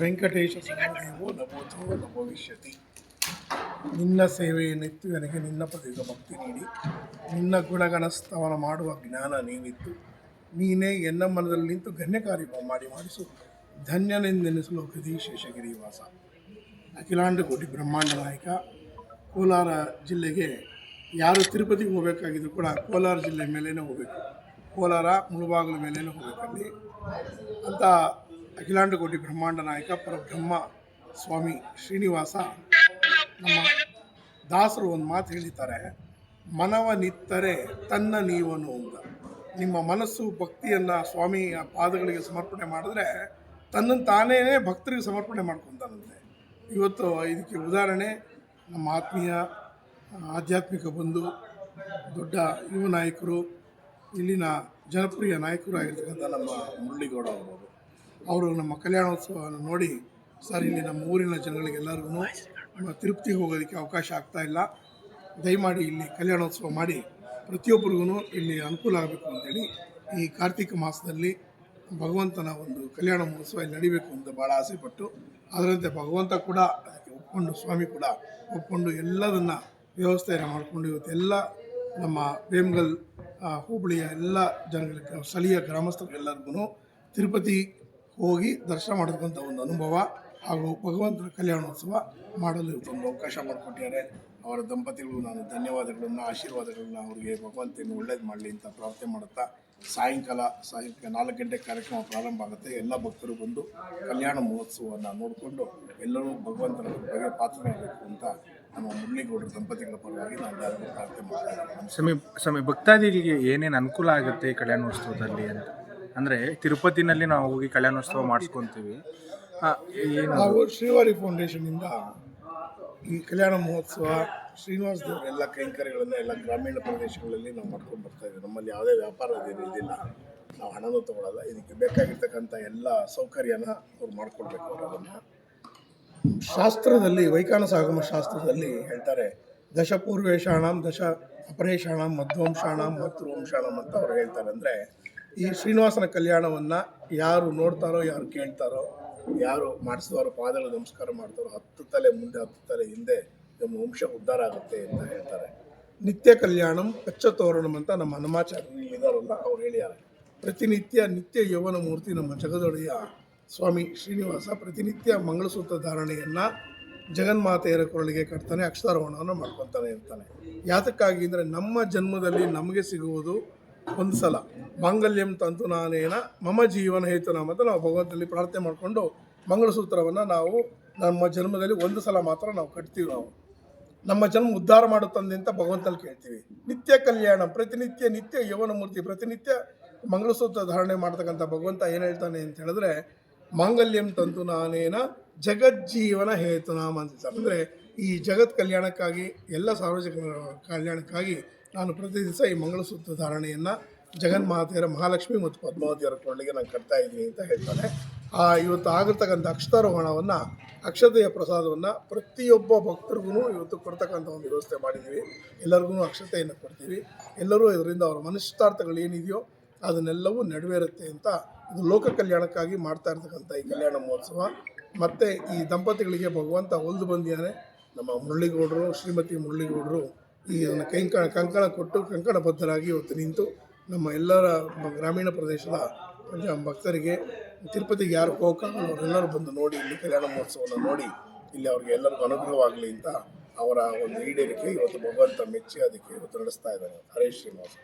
ವೆಂಕಟೇಶ ಸಮಾದೇವೋ ನಮೋಥೋ ನ ಭವಿಷ್ಯತಿ ನಿನ್ನ ಸೇವೆಯನ್ನಿತ್ತು ನನಗೆ ನಿನ್ನ ಪದವಿಗೆ ಭಕ್ತಿ ನೀಡಿ. ನಿನ್ನ ಗುಣಗಣ ಸ್ತವನ ಮಾಡುವ ಜ್ಞಾನ ನೀನಿತ್ತು ನೀನೇ ಎನ್ನ ಮನದಲ್ಲಿ ನಿಂತು ಗಣ್ಯಕಾರ್ಯ ಮಾಡಿ ಮಾಡಿಸು. ಧನ್ಯನೆಂದೆನಿಸಲು ಗದಿ ಶೇಷಗಿರಿ ವಾಸ ಅಖಿಲಾಂಡ ಕೋಟಿ ಬ್ರಹ್ಮಾಂಡ ನಾಯಕ, ಕೋಲಾರ ಜಿಲ್ಲೆಗೆ ಯಾರು ತಿರುಪತಿಗೆ ಹೋಗಬೇಕಾಗಿದ್ರು ಕೂಡ ಕೋಲಾರ ಜಿಲ್ಲೆ ಮೇಲೇ ಹೋಗಬೇಕು. ಕೋಲಾರ ಮುಳುಬಾಗಿಲು ಮೇಲೇ ಹೋಗಬೇಕಲ್ಲಿ. ಅಂತ ಅಖಿಲಾಂಡ ಕೋಟಿ ಬ್ರಹ್ಮಾಂಡ ನಾಯಕ ಪರಬ್ರಹ್ಮ ಸ್ವಾಮಿ ಶ್ರೀನಿವಾಸ ನಮ್ಮ ದಾಸರು ಒಂದು ಮಾತು ಹೇಳಿದ್ದಾರೆ, ಮನವ ನಿತ್ತರೆ ತನ್ನ ನೀವನು ಅಂತ. ನಿಮ್ಮ ಮನಸ್ಸು ಭಕ್ತಿಯನ್ನು ಸ್ವಾಮಿಯ ಪಾದಗಳಿಗೆ ಸಮರ್ಪಣೆ ಮಾಡಿದ್ರೆ ತನ್ನನ್ನು ತಾನೇ ಭಕ್ತರಿಗೆ ಸಮರ್ಪಣೆ ಮಾಡ್ಕೊತಾನಂತೆ. ಇವತ್ತು ಇದಕ್ಕೆ ಉದಾಹರಣೆ, ನಮ್ಮ ಆತ್ಮೀಯ, ಆಧ್ಯಾತ್ಮಿಕ ಬಂಧು, ದೊಡ್ಡ ಯುವ ನಾಯಕರು, ಇಲ್ಲಿನ ಜನಪ್ರಿಯ ನಾಯಕರು ಆಗಿರ್ತಕ್ಕಂಥ ನಮ್ಮ ಮುರಳಿಗೌಡ ಅವರು. ಅವರು ನಮ್ಮ ಕಲ್ಯಾಣೋತ್ಸವವನ್ನು ನೋಡಿ ಸರ್ ಇಲ್ಲಿ ನಮ್ಮ ಊರಿನ ಜನಗಳಿಗೆಲ್ಲರಿಗೂ ನಮ್ಮ ತಿರುಪತಿಗೆ ಹೋಗೋದಕ್ಕೆ ಅವಕಾಶ ಆಗ್ತಾ ಇಲ್ಲ. ದಯಮಾಡಿ ಇಲ್ಲಿ ಕಲ್ಯಾಣೋತ್ಸವ ಮಾಡಿ. ಪ್ರತಿಯೊಬ್ಬರಿಗೂ ಇಲ್ಲಿ ಅನುಕೂಲ ಆಗಬೇಕು ಅಂತೇಳಿ ಈ ಕಾರ್ತಿಕ ಮಾಸದಲ್ಲಿ ಭಗವಂತನ ಒಂದು ಕಲ್ಯಾಣ ಮಹೋತ್ಸವ ಇಲ್ಲಿ ನಡಿಬೇಕು ಅಂತ ಭಾಳ ಆಸೆಪಟ್ಟು. ಅದರಂತೆ ಭಗವಂತ ಕೂಡ ಅದಕ್ಕೆ ಒಪ್ಕೊಂಡು ಸ್ವಾಮಿ ಕೂಡ ಒಪ್ಕೊಂಡು ಎಲ್ಲದನ್ನು ವ್ಯವಸ್ಥೆಯನ್ನು ಮಾಡಿಕೊಂಡು ಇವತ್ತೆಲ್ಲ ನಮ್ಮ ಬೇಮ್ಗಲ್ ಆ, ಹೋಬಳಿಯ ಎಲ್ಲ ಜನಗಳಿಗೆ ಸ್ಥಳೀಯ ಗ್ರಾಮಸ್ಥರಿಗೆಲ್ಲರಿಗೂ ತಿರುಪತಿ ಹೋಗಿ ದರ್ಶನ ಮಾಡತಕ್ಕಂಥ ಒಂದು ಅನುಭವ ಹಾಗೂ ಭಗವಂತನ ಕಲ್ಯಾಣೋತ್ಸವ ಮಾಡಲು ಒಂದು ಅವಕಾಶ ಮಾಡಿಕೊಟ್ಟಿದ್ದಾರೆ. ಅವರ ದಂಪತಿಗಳು ನಾನು ಧನ್ಯವಾದಗಳನ್ನು, ಆಶೀರ್ವಾದಗಳನ್ನು ಅವರಿಗೆ ಭಗವಂತನ ಒಳ್ಳೇದು ಮಾಡಲಿ ಅಂತ ಪ್ರಾರ್ಥನೆ ಮಾಡುತ್ತಾ, ಸಾಯಂಕಾಲ ಸಾಯಂಕಾಲ ನಾಲ್ಕು ಗಂಟೆ ಕಾರ್ಯಕ್ರಮ ಪ್ರಾರಂಭ ಆಗುತ್ತೆ. ಎಲ್ಲ ಭಕ್ತರು ಬಂದು ಕಲ್ಯಾಣ ಮಹೋತ್ಸವವನ್ನು ನೋಡಿಕೊಂಡು ಎಲ್ಲರೂ ಭಗವಂತನ ಬಗ್ಗೆ ಪಾತ್ರರಾಗಬೇಕು ಅಂತ ನಮ್ಮ ಮುರಳಿಗೌಡರ ದಂಪತಿಗಳ ಪರವಾಗಿ ನಾನು ಪ್ರಾರ್ಥನೆ ಮಾಡ್ತಾ ಇದ್ದೀನಿ. ಸ್ವಾಮಿ ಸ್ವಾಮಿ, ಭಕ್ತಾದಿಗಳಿಗೆ ಏನೇನು ಅನುಕೂಲ ಆಗುತ್ತೆ ಕಲ್ಯಾಣೋತ್ಸವದಲ್ಲಿ ಅಂತ? ಅಂದರೆ ತಿರುಪತಿನಲ್ಲಿ ನಾವು ಹೋಗಿ ಕಲ್ಯಾಣೋತ್ಸವ ಮಾಡಿಸ್ಕೊತೀವಿ. ನಾವು ಶ್ರೀವಾರಿ ಫೌಂಡೇಶನ್ನಿಂದ ಈ ಕಲ್ಯಾಣ ಮಹೋತ್ಸವ, ಶ್ರೀನಿವಾಸ ದೇವರ ಎಲ್ಲ ಕೈಂಕರ್ಯಗಳನ್ನು ಎಲ್ಲ ಗ್ರಾಮೀಣ ಪ್ರದೇಶಗಳಲ್ಲಿ ನಾವು ಮಾಡ್ಕೊಂಡು ಬರ್ತಾ ಇದ್ದೀವಿ. ನಮ್ಮಲ್ಲಿ ಯಾವುದೇ ವ್ಯಾಪಾರ ಇದಿಲ್ಲ. ನಾವು ಹಣನೂ ತಗೊಳ್ಳಲ್ಲ ಇದಕ್ಕೆ ಬೇಕಾಗಿರ್ತಕ್ಕಂಥ ಎಲ್ಲ ಸೌಕರ್ಯನ ಅವ್ರು ಮಾಡಿಕೊಡ್ಬೇಕು ಅವರು ಅದನ್ನು. ಶಾಸ್ತ್ರದಲ್ಲಿ ವೈಕಾನಸ ಆಗಮ ಶಾಸ್ತ್ರದಲ್ಲಿ ಹೇಳ್ತಾರೆ ದಶಪೂರ್ವೇಶಾಣಂ ದಶ ಅಪರೇಷಾಣಂ ಮಧ್ವಂಶಾಣಂ ಮತೃವಂಶಾಣಂ ಅಂತ ಅವ್ರು ಹೇಳ್ತಾರೆ. ಅಂದರೆ ಈ ಶ್ರೀನಿವಾಸನ ಕಲ್ಯಾಣವನ್ನು ಯಾರು ನೋಡ್ತಾರೋ, ಯಾರು ಕೇಳ್ತಾರೋ, ಯಾರು ಮಾಡಿಸಿದವರು ಪಾದಗಳ ನಮಸ್ಕಾರ ಮಾಡ್ತಾರೋ, ಹತ್ತು ತಲೆ ಮುಂದೆ, ಹತ್ತು ತಲೆ ಹಿಂದೆ ನಮ್ಮ ವಂಶ ಉದ್ಧಾರ ಆಗುತ್ತೆ ಅಂತ ಹೇಳ್ತಾರೆ. ನಿತ್ಯ ಕಲ್ಯಾಣಂ ಕಚ್ಚತೋರಣಂ ಅಂತ ನಮ್ಮ ಹನುಮಾಚಾರ್ಯರು ಅಂತ ಅವ್ರು ಹೇಳಿದ್ದಾರೆ ಪ್ರತಿನಿತ್ಯ ನಿತ್ಯ ಯೌವನ ಮೂರ್ತಿ ನಮ್ಮ ಜಗದೊಡೆಯ ಸ್ವಾಮಿ ಶ್ರೀನಿವಾಸ ಪ್ರತಿನಿತ್ಯ ಮಂಗಳಸೂತ್ರ ಧಾರಣೆಯನ್ನು ಜಗನ್ಮಾತೆಯರ ಕೊರಳಿಗೆ ಕಟ್ತಾನೆ ಅಕ್ಷರಾರೋಹಣವನ್ನು ಮಾಡ್ಕೊತಾನೆ ಇರ್ತಾನೆ ಯಾತಕ್ಕಾಗಿ ಅಂದರೆ ನಮ್ಮ ಜನ್ಮದಲ್ಲಿ ನಮಗೆ ಸಿಗುವುದು ಒಂದು ಸಲ ಮಾಂಗಲ್ಯಂ ತಂತು ನಾನೇನ, ಮಮ ಜೀವನ ಹೇತು ಅಂತ ನಾವು ಭಗವಂತನಲ್ಲಿ ಪ್ರಾರ್ಥನೆ ಮಾಡಿಕೊಂಡು ಮಂಗಳಸೂತ್ರವನ್ನು ನಾವು ನಮ್ಮ ಜನ್ಮದಲ್ಲಿ ಒಂದು ಸಲ ಮಾತ್ರ ನಾವು ಕಟ್ತೀವಿ ನಾವು. ನಮ್ಮ ಜನ್ಮ ಉದ್ಧಾರ ಮಾಡುತ್ತಂದೆ ಅಂತ ಭಗವಂತಲ್ಲಿ ಕೇಳ್ತೀವಿ. ನಿತ್ಯ ಕಲ್ಯಾಣ, ಪ್ರತಿನಿತ್ಯ ನಿತ್ಯ ಯವನ ಮೂರ್ತಿ ಪ್ರತಿನಿತ್ಯ ಮಂಗಳಸೂತ್ರ ಧಾರಣೆ ಮಾಡ್ತಕ್ಕಂಥ ಭಗವಂತ ಏನು ಹೇಳ್ತಾನೆ ಅಂತ ಹೇಳಿದ್ರೆ, ಮಾಂಗಲ್ಯಂ ತಂತು ನಾನೇನ, ಜಗಜ್ಜೀವನ ಹೇತುನಾಮ ಅಂತ ಹೇಳ್ತಾರೆ. ಅಂದರೆ ಈ ಜಗತ್ ಕಲ್ಯಾಣಕ್ಕಾಗಿ, ಎಲ್ಲ ಸಾರ್ವಜನಿಕ ಕಲ್ಯಾಣಕ್ಕಾಗಿ ನಾನು ಪ್ರತಿ ದಿವಸ ಈ ಮಂಗಳಸೂತ್ರ ಧಾರಣೆಯನ್ನು ಜಗನ್ಮಾತೆಯರ ಮಹಾಲಕ್ಷ್ಮಿ ಮತ್ತು ಪದ್ಮಾವತಿಯರ ಕೊಳ್ಳಿಗೆ ನಾನು ಕಟ್ತಾ ಇದ್ದೀನಿ ಅಂತ ಹೇಳ್ತಾರೆ ಆ ಇವತ್ತು ಆಗಿರ್ತಕ್ಕಂಥ ಅಕ್ಷತಾರೋಹಣವನ್ನು, ಅಕ್ಷತೆಯ ಪ್ರಸಾದವನ್ನು ಪ್ರತಿಯೊಬ್ಬ ಭಕ್ತರಿಗೂ ಇವತ್ತು ಕೊಡ್ತಕ್ಕಂಥ ಒಂದು ವ್ಯವಸ್ಥೆ ಮಾಡಿದ್ದೀವಿ. ಎಲ್ಲರಿಗೂ ಅಕ್ಷತೆಯನ್ನು ಕೊಡ್ತೀವಿ. ಎಲ್ಲರೂ ಇದರಿಂದ ಅವರ ಮನಸ್ತಾರ್ಥಗಳು ಏನಿದೆಯೋ ಅದನ್ನೆಲ್ಲವೂ ನೆರವೇರುತ್ತೆ ಅಂತ ಇದು ಲೋಕ ಕಲ್ಯಾಣಕ್ಕಾಗಿ ಮಾಡ್ತಾ ಇರ್ತಕ್ಕಂಥ ಈ ಕಲ್ಯಾಣ ಮಹೋತ್ಸವ. ಮತ್ತು ಈ ದಂಪತಿಗಳಿಗೆ ಭಗವಂತ ಹೊಲಿದು ಬಂದಿದ್ದಾನೆ. ನಮ್ಮ ಮುರಳಿಗೌಡರು, ಶ್ರೀಮತಿ ಮುರಳಿಗೌಡರು ಈ ಅದನ್ನು ಕೈಂಕಣ ಕಂಕಣ ಕೊಟ್ಟು ಕಂಕಣಬದ್ಧರಾಗಿ ಇವತ್ತು ನಿಂತು ನಮ್ಮ ಎಲ್ಲರ ಗ್ರಾಮೀಣ ಪ್ರದೇಶದ ಭಕ್ತರಿಗೆ ತಿರುಪತಿಗೆ ಯಾರು ಹೋಗಕ್ಕಾಗಲ್ಲ ಅವರೆಲ್ಲರೂ ಬಂದು ನೋಡಿ ಇಲ್ಲಿ ಕಲ್ಯಾಣ ಮಹೋತ್ಸವವನ್ನು ನೋಡಿ ಇಲ್ಲಿ ಅವ್ರಿಗೆ ಎಲ್ಲರಿಗೂ ಅನುಗ್ರಹವಾಗಲಿ ಅಂತ ಅವರ ಒಂದು ಈಡೇರಿಕೆ ಇವತ್ತು ಭಗವಂತ ಮೆಚ್ಚಿ ಅದಕ್ಕೆ ಇವತ್ತು ನಡೆಸ್ತಾ ಇದ್ದಾರೆ. ಹರೇಶ್ ಶ್ರೀನಿವಾಸ